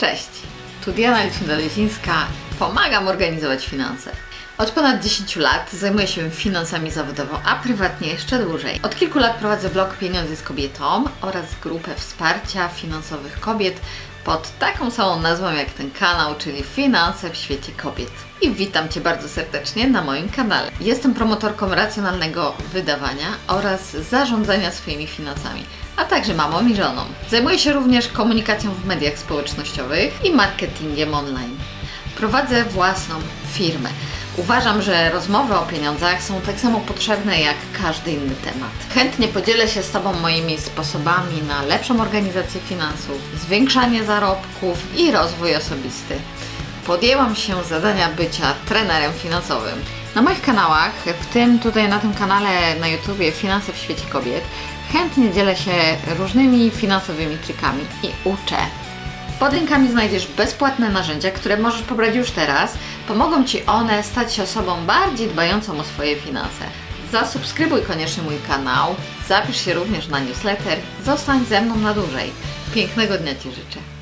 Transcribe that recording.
Cześć, tu Diana Liczna-Lezińska. Pomagam organizować finanse. Od ponad 10 lat zajmuję się finansami zawodowo, a prywatnie jeszcze dłużej. Od kilku lat prowadzę blog Pieniądze z kobietą oraz grupę wsparcia finansowych kobiet pod taką samą nazwą jak ten kanał, czyli Finanse w świecie kobiet. I witam Cię bardzo serdecznie na moim kanale. Jestem promotorką racjonalnego wydawania oraz zarządzania swoimi finansami, a także mamą i żoną. Zajmuję się również komunikacją w mediach społecznościowych i marketingiem online. Prowadzę własną firmę. Uważam, że rozmowy o pieniądzach są tak samo potrzebne jak każdy inny temat. Chętnie podzielę się z Tobą moimi sposobami na lepszą organizację finansów, zwiększanie zarobków i rozwój osobisty. Podjęłam się zadania bycia trenerem finansowym. Na moich kanałach, w tym tutaj na tym kanale na YouTubie Finanse w świecie kobiet, chętnie dzielę się różnymi finansowymi trikami i uczę pod linkami znajdziesz bezpłatne narzędzia, które możesz pobrać już teraz. Pomogą Ci one stać się osobą bardziej dbającą o swoje finanse. Zasubskrybuj koniecznie mój kanał, zapisz się również na newsletter, zostań ze mną na dłużej. Pięknego dnia Ci życzę.